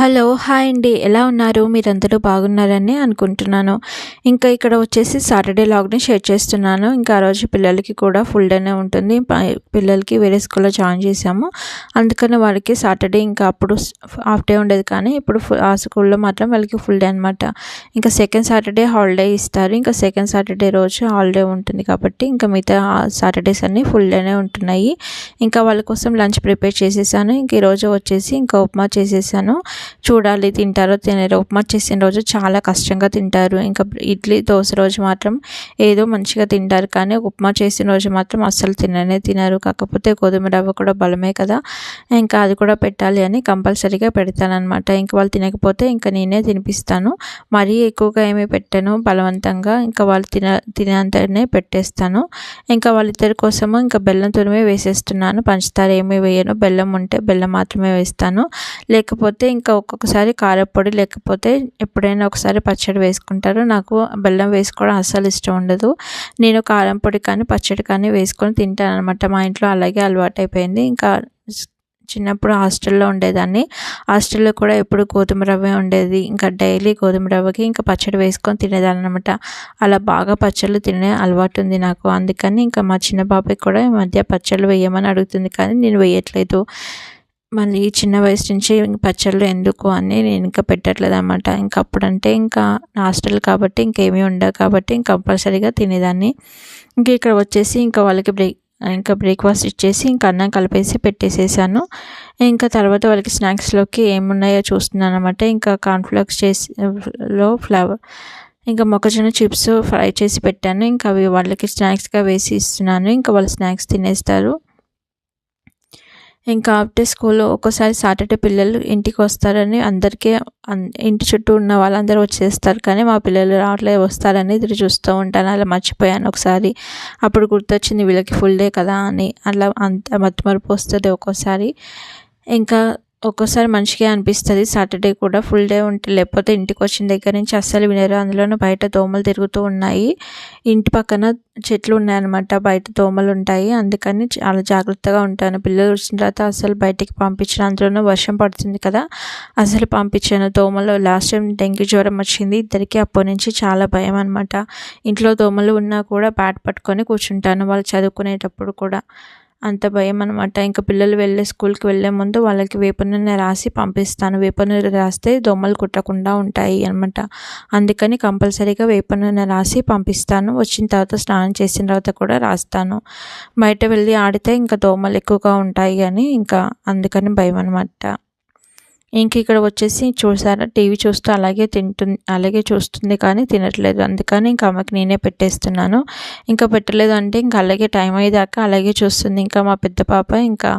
Hello hi అండి. ఎలా ఉన్నారు? మీరందరూ బాగున్నారని అనుకుంటున్నాను. ఇంకా ఇక్కడ వచ్చేసి సాటర్డే లాగ్ని షేర్ చేస్తున్నాను. ఇంకా ఆ రోజు పిల్లలకి కూడా ఫుల్ డేనే ఉంటుంది. పిల్లలకి వేరే స్కూల్లో జాయిన్ చేశాము. అందుకని వాళ్ళకి సాటర్డే ఇంకా అప్పుడు హాఫ్ డే ఉండేది కానీ ఇప్పుడు ఫు- ఆ స్కూల్లో మాత్రం వాళ్ళకి ఫుల్ డే అనమాట ఇంకా సెకండ్ సాటర్డే హాలిడే ఇస్తారు. ఇంకా సెకండ్ సాటర్డే రోజు హాలిడే ఉంటుంది కాబట్టి ఇంకా మిగతా సాటర్డేస్ అన్నీ ఫుల్ డేనే ఉంటున్నాయి. ఇంకా వాళ్ళ కోసం లంచ్ ప్రిపేర్ చేసేసాను. ఇంక ఈరోజు వచ్చేసి ఇంకా ఉప్మా చేసేసాను. చూడాలి తింటారో తినరో ఉప్మా చేసిన రోజు చాలా కష్టంగా తింటారు. ఇంకా ఇడ్లీ దోశ రోజు మాత్రం ఏదో మంచిగా తింటారు. కానీ ఉప్మా చేసిన రోజు మాత్రం అస్సలు తిననే తినరు. కాకపోతే గోధుమ రవ్వ కూడా బలమే కదా. ఇంకా అది కూడా పెట్టాలి అని కంపల్సరీగా పెడతానమాట ఇంకా వాళ్ళు తినకపోతే ఇంకా నేనే తినిపిస్తాను. మరీ ఎక్కువగా ఏమీ పెట్టాను. బలవంతంగా ఇంకా వాళ్ళు తిన తినేంతనే పెట్టేస్తాను. ఇంకా వాళ్ళిద్దరి కోసము ఇంకా బెల్లం తురిమే వేసేస్తున్నాను. పంచదార ఏమీ వేయను. బెల్లం ఉంటే బెల్లం మాత్రమే వేస్తాను. లేకపోతే ఇంకా ఒక్కొక్కసారి కారపొడి లేకపోతే ఎప్పుడైనా ఒకసారి పచ్చడి వేసుకుంటారు. నాకు బెల్లం వేసుకోవడం అస్సలు ఇష్టం ఉండదు. నేను కారం పొడి కానీ పచ్చడి కానీ వేసుకొని తింటాను అనమాట మా ఇంట్లో అలాగే అలవాటు అయిపోయింది ఇంకా చిన్నప్పుడు హాస్టల్లో ఉండేదాన్ని. హాస్టల్లో కూడా ఎప్పుడు గోధుమ రవ్వే ఉండేది. ఇంకా డైలీ గోధుమ రవ్వకి ఇంకా పచ్చడి వేసుకొని తినేదాన్ని అనమాట అలా బాగా పచ్చళ్ళు తినే అలవాటు ఉంది నాకు. అందుకని ఇంకా మా చిన్న బాబాయ్ కూడా ఈ మధ్య పచ్చళ్ళు వేయమని అడుగుతుంది కానీ నేను వేయట్లేదు. మళ్ళీ ఈ చిన్న వయసు నుంచి పచ్చళ్ళు ఎందుకు అని నేను ఇంకా పెట్టట్లేదు అనమాట ఇంకా అప్పుడంటే ఇంకా హాస్టల్ కాబట్టి ఇంకేమీ ఉండవు కాబట్టి ఇంకా కంపల్సరీగా తినేదాన్ని. ఇంకా ఇక్కడ వచ్చేసి ఇంకా వాళ్ళకి బ్రేక్ ఇంకా బ్రేక్ఫాస్ట్ ఇచ్చేసి ఇంకా అన్నం కలిపేసి పెట్టేసేసాను. ఇంకా తర్వాత వాళ్ళకి స్నాక్స్లోకి ఏమున్నాయో చూస్తున్నాను అనమాట ఇంకా కార్న్ఫ్లెక్స్ చేసి లో ఫ్లవర్ ఇంకా మొక్కజొన్న చిప్స్ ఫ్రై చేసి పెట్టాను. ఇంకా అవి వాళ్ళకి స్నాక్స్గా వేసి ఇస్తున్నాను. ఇంకా వాళ్ళు స్నాక్స్ తినేస్తారు. ఇంకా ఆఫ్టర్ స్కూల్ ఒక్కోసారి సాటర్డే పిల్లలు ఇంటికి వస్తారని అందరికీ ఇంటి చుట్టూ ఉన్న వాళ్ళందరూ వచ్చేస్తారు. కానీ మా పిల్లలు రావట్లేదు వస్తారని ఎదురు చూస్తూ ఉంటాను. అలా మర్చిపోయాను ఒకసారి. అప్పుడు గుర్తొచ్చింది వీళ్ళకి ఫుల్ డే కదా అని. అలా అంత మత్తుమరుపు వస్తుంది ఒక్కోసారి. ఇంకా ఒక్కోసారి మంచిగా అనిపిస్తుంది. సాటర్డే కూడా ఫుల్ డే ఉంటే లేకపోతే ఇంటికి వచ్చిన దగ్గర నుంచి అస్సలు వినరు. అందులోనూ బయట దోమలు తిరుగుతూ ఉన్నాయి. ఇంటి పక్కన చెట్లు ఉన్నాయన్నమాట. బయట దోమలు ఉంటాయి. అందుకని చాలా జాగ్రత్తగా ఉంటాను. పిల్లలు వచ్చిన తర్వాత అసలు బయటికి పంపించిన. అందులోనూ వర్షం పడుతుంది కదా. అసలు పంపించాను. దోమలు లాస్ట్ టైం డెంగ్యూ జ్వరం వచ్చింది. ఇద్దరికి అప్పటి నుంచి చాలా భయం అనమాట ఇంట్లో దోమలు ఉన్నా కూడా బ్యాట్ పట్టుకొని కూర్చుంటాను. వాళ్ళు చదువుకునేటప్పుడు కూడా. అంత భయం అనమాట ఇంకా పిల్లలు వెళ్ళే స్కూల్కి వెళ్ళే ముందు వాళ్ళకి వేప నూనె రాసి పంపిస్తాను. వేప నూనె రాస్తే దోమలు కుట్టకుండా ఉంటాయి అనమాట అందుకని కంపల్సరీగా వేప నూనె రాసి పంపిస్తాను. వచ్చిన తర్వాత స్నానం చేసిన తర్వాత కూడా రాస్తాను. బయట వెళ్ళి ఆడితే ఇంకా దోమలు ఎక్కువగా ఉంటాయి అని ఇంకా అందుకని భయం అనమాట ఇంక ఇక్కడ వచ్చేసి చూసారా టీవీ చూస్తూ అలాగే తింటుంది అలాగే చూస్తుంది కానీ తినట్లేదు. అందుకని ఇంకా ఆమెకి నేనే పెట్టేస్తున్నాను. ఇంకా పెట్టలేదు అంటే ఇంకా అలాగే టైం అయ్యేదాకా అలాగే చూస్తుంది. ఇంకా మా పెద్ద పాప ఇంకా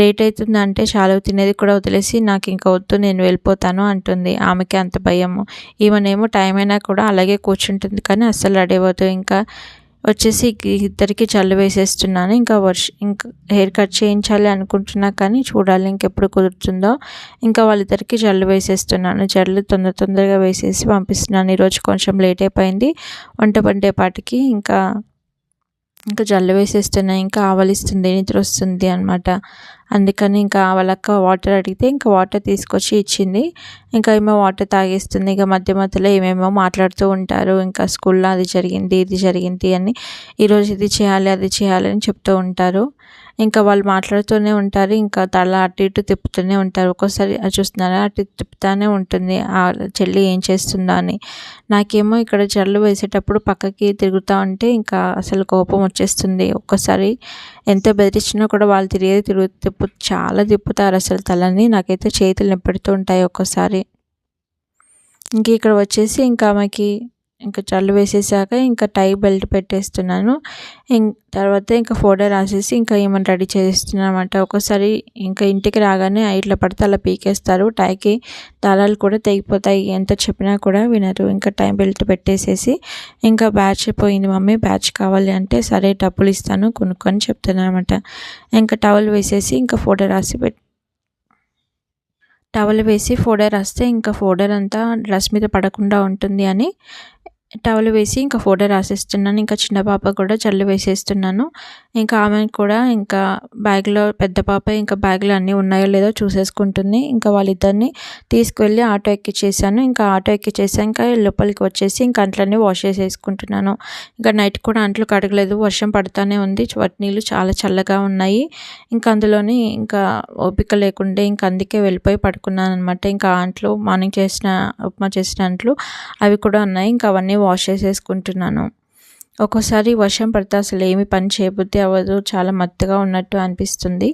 లేట్ అవుతుంది అంటే చాలా తినేది కూడా వదిలేసి నాకు ఇంకా వద్దు నేను వెళ్ళిపోతాను అంటుంది. ఆమెకి అంత భయము. ఈమెనేమో టైం అయినా కూడా అలాగే కూర్చుంటుంది కానీ అస్సలు రెడీ అవ్వదు ఇంకా వచ్చేసి ఇద్దరికి చల్లు వేసేస్తున్నాను. ఇంకా వర్ష ఇంకా హెయిర్ కట్ చేయించాలి అనుకుంటున్నా కానీ చూడాలి ఇంకెప్పుడు కుదురుతుందో. ఇంకా వాళ్ళిద్దరికి జల్లు వేసేస్తున్నాను. జల్లు తొందర తొందరగా వేసేసి పంపిస్తున్నాను. ఈరోజు కొంచెం లేట్ అయిపోయింది. వంట పండేపాటికి ఇంకా ఇంకా జల్లు వేసేస్తున్నాయి. ఇంకా ఆవలిస్తుంది నిద్ర వస్తుంది అనమాట అందుకని ఇంకా వాళ్ళక్క వాటర్ అడిగితే ఇంకా వాటర్ తీసుకొచ్చి ఇచ్చింది. ఇంకా ఏమో వాటర్ తాగేస్తుంది. ఇంకా మధ్య మధ్యలో ఏమేమో మాట్లాడుతూ ఉంటారు. ఇంకా స్కూల్లో అది జరిగింది ఇది జరిగింది అని ఈరోజు ఇది చేయాలి అది చేయాలి అని చెప్తూ ఉంటారు. ఇంకా వాళ్ళు మాట్లాడుతూనే ఉంటారు. ఇంకా తల అటు ఇటు తిప్పుతూనే ఉంటారు. ఒక్కోసారి అది చూస్తున్నారా? అటు తిప్పుతూనే తిప్పుతానే ఉంటుంది. ఆ చెల్లి ఏం చేస్తుందా? అని. నాకేమో ఇక్కడ జల్లు వేసేటప్పుడు పక్కకి తిరుగుతూ ఉంటే ఇంకా అసలు కోపం వచ్చేస్తుంది. ఒక్కోసారి ఎంత బెదిరించినా కూడా వాళ్ళు తిరిగేది తిరుగు తిప్పు చాలా తిప్పుతారు అసలు తలని. నాకైతే చేతులు నిప్పెడుతూ ఉంటాయి ఒక్కోసారి. ఇంక ఇక్కడ వచ్చేసి ఇంకా ఆమెకి ఇంకా చల్లు వేసేసాక ఇంకా టై బెల్ట్ పెట్టేస్తున్నాను. ఇం తర్వాత ఇంకా ఫోటో రాసేసి ఇంకా ఏమైనా రెడీ చేస్తున్నాను అనమాట ఒకసారి ఇంకా ఇంటికి రాగానే ఇట్లా పడితే అలా పీకేస్తారు. టైకి దారాలు కూడా తెగిపోతాయి. ఎంత చెప్పినా కూడా వినరు. ఇంకా టై బెల్ట్ పెట్టేసేసి ఇంకా బ్యాచ్ పోయింది మమ్మీ. బ్యాచ్ కావాలి అంటే సరే డబ్బులు ఇస్తాను కొనుక్కొని చెప్తున్నాను అనమాట ఇంకా టవల్ వేసేసి ఇంకా ఫోటో రాసి పెట్ టవల్ వేసి ఫోడర్ వస్తే ఇంకా ఫోడర్ అంతా డ్రెస్ మీద పడకుండా ఉంటుంది అని టవల్ వేసి ఇంకా ఫోటో రాసేస్తున్నాను. ఇంకా చిన్న పాప కూడా చల్లు వేసేస్తున్నాను. ఇంకా ఆమె కూడా ఇంకా బ్యాగ్లో పెద్ద పాప ఇంకా బ్యాగ్లో అన్నీ ఉన్నాయో లేదో చూసేసుకుంటుంది. ఇంకా వాళ్ళిద్దరిని తీసుకువెళ్ళి ఆటో ఎక్కిచ్చేసాను. ఇంకా ఆటో ఎక్కిచ్చేసాక లోపలికి వచ్చేసి ఇంకా అంట్లన్నీ వాష్ చేసేసుకుంటున్నాను. ఇంకా నైట్ కూడా అంట్లు కడగలేదు. వర్షం పడుతూనే ఉంది. వాటి నీళ్ళు చాలా చల్లగా ఉన్నాయి. ఇంకా అందులోని ఇంకా ఓపిక లేకుండే ఇంకా అందుకే వెళ్ళిపోయి పడుకున్నాను అనమాట ఇంకా అంట్లు మార్నింగ్ చేసిన ఉప్మా చేసిన అంట్లు అవి కూడా ఉన్నాయి. ఇంకా అవన్నీ వాష్ చేసేసుకుంటున్నాను. ఒక్కోసారి వర్షం పడితే అసలు ఏమి పని చేయబుద్ధి అవ్వదు. చాలా మత్తుగా ఉన్నట్టు అనిపిస్తుంది.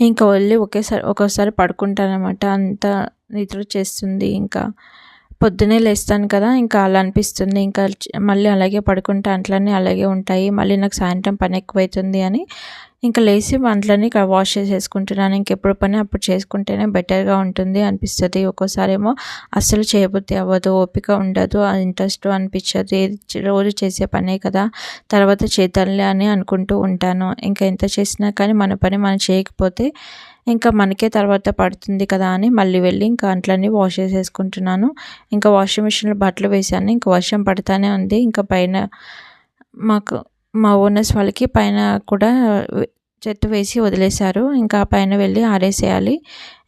ఇంకా వెళ్ళి ఒకేసారి ఒక్కోసారి పడుకుంటానమాట అంత నిద్ర చేస్తుంది ఇంకా పొద్దునే లేస్తాను కదా ఇంకా అలా అనిపిస్తుంది. ఇంకా మళ్ళీ అలాగే పడుకుంటే అంట్లన్నీ అలాగే ఉంటాయి. మళ్ళీ నాకు సాయంత్రం పని ఎక్కువైతుంది అని ఇంకా లేచి ఇక్కడ వాష్ చేసేసుకుంటున్నాను. ఇంకెప్పుడు పని అప్పుడు చేసుకుంటేనే బెటర్గా ఉంటుంది అనిపిస్తుంది. ఒక్కోసారి ఏమో అస్సలు చేయబుద్ధి అవ్వదు ఓపిక ఉండదు ఇంట్రెస్ట్ అనిపించదు. రోజు చేసే పనే కదా తర్వాత చేద్దాంలే అని అనుకుంటూ ఉంటాను. ఇంకా ఎంత చేసినా కానీ మన పని మనం చేయకపోతే ఇంకా మనకే తర్వాత పడుతుంది కదా అని మళ్ళీ వెళ్ళి ఇంకా అంట్లన్నీ వాష్ చేసేసుకుంటున్నాను. ఇంకా వాషింగ్ మిషన్లో బట్టలు వేసాను ఇంకా వర్షం పడుతూనే ఉంది. ఇంకా పైన మాకు మా ఓనర్స్ వాళ్ళకి పైన కూడా చెత్త వేసి వదిలేశారు. ఇంకా పైన వెళ్ళి ఆరేసేయాలి.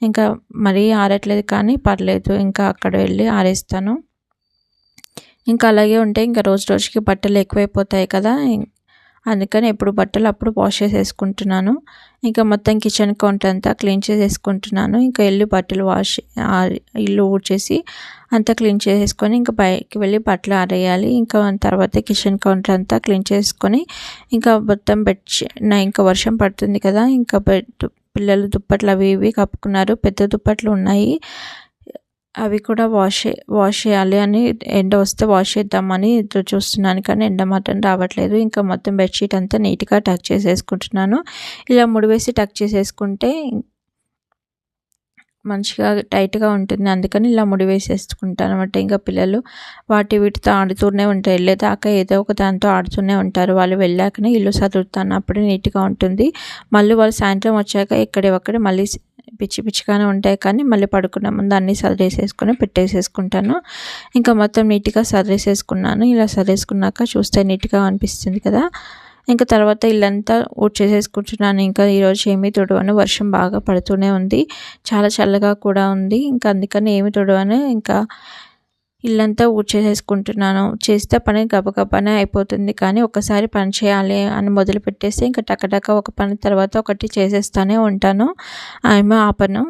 ఇంకా మరీ ఆరట్లేదు కానీ పర్లేదు. ఇంకా అక్కడ వెళ్ళి ఆరేస్తాను. ఇంకా అలాగే ఉంటే ఇంకా రోజు రోజుకి బట్టలు ఎక్కువైపోతాయి కదా. అందుకని ఎప్పుడు బట్టలు అప్పుడు వాష్ చేసేసుకుంటున్నాను. ఇంకా మొత్తం కిచెన్ కౌంటర్ అంతా క్లీన్ చేసేసుకుంటున్నాను. ఇంకా ఇల్లు బట్టలు వాష్ ఇల్లు ఊడ్చేసి అంతా క్లీన్ చేసేసుకొని ఇంకా బయటికి వెళ్ళి బట్టలు ఆరేయాలి. ఇంకా తర్వాత కిచెన్ కౌంటర్ అంతా క్లీన్ చేసుకొని ఇంకా మొత్తం బెడ్ ఇంకా వర్షం పడుతుంది కదా ఇంకా బెడ్ పిల్లలు దుప్పట్లు అవి ఇవి కప్పుకున్నారు. పెద్ద దుప్పట్లు ఉన్నాయి. అవి కూడా వాష్ వాష్ చేయాలి అని ఎండ వస్తే వాష్ చేద్దామని ఎదురు చూస్తున్నాను కానీ ఎండ మాత్రం రావట్లేదు. ఇంకా మొత్తం బెడ్షీట్ అంతా నీట్గా టక్ చేసేసుకుంటున్నాను. ఇలా ముడివేసి టక్ చేసేసుకుంటే మంచిగా టైట్గా ఉంటుంది. అందుకని ఇలా ముడి వేసేసుకుంటాను అనమాట ఇంకా పిల్లలు వాటి వీటితో ఆడుతూనే ఉంటారు. వెళ్ళేదాకా ఏదో ఒక దాంతో ఆడుతూనే ఉంటారు. వాళ్ళు వెళ్ళాకనే ఇల్లు చదువుతాను అప్పుడు నీట్గా ఉంటుంది. మళ్ళీ వాళ్ళు సాయంత్రం వచ్చాక ఎక్కడే ఒక్కడే మళ్ళీ పిచ్చి పిచ్చిగానే ఉంటాయి. కానీ మళ్ళీ పడుకున్న ముందు అన్నీ సదిరేసేసుకొని పెట్టేసేసుకుంటాను. ఇంకా మొత్తం నీట్గా సదిరేసేసుకున్నాను. ఇలా సదిరేసుకున్నాక చూస్తే నీట్గా అనిపిస్తుంది కదా. ఇంకా తర్వాత ఇల్లంతా ఊడ్చేసేసుకుంటున్నాను. ఇంకా ఈరోజు ఏమీ తుడవను. వర్షం బాగా పడుతూనే ఉంది. చాలా చల్లగా కూడా ఉంది. ఇంకా అందుకని ఏమి తొడవను. ఇంకా ఇల్లంతా ఊడ్చేసేసుకుంటున్నాను. చేస్తే పని గబగబానే అయిపోతుంది. కానీ ఒకసారి పని చేయాలి అని మొదలు పెట్టేస్తే ఇంకా టకటక ఒక పని తర్వాత ఒకటి చేసేస్తానే ఉంటాను. ఆమె ఆపను.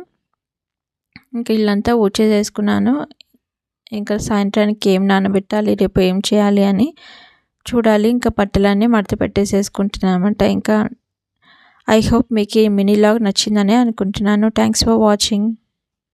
ఇంకా ఇల్లంతా ఊడ్చేసేసుకున్నాను. ఇంకా సాయంత్రానికి ఏం నానబెట్టాలి? రేపు ఏం చేయాలి అని చూడాలి. ఇంకా బట్టలన్నీ మడత పెట్టేసేసుకుంటున్నామంట అనమాట ఇంకా ఐ హోప్ మీకు ఈ మినీ లాగ్ నచ్చిందని అనుకుంటున్నాను. Thanks for watching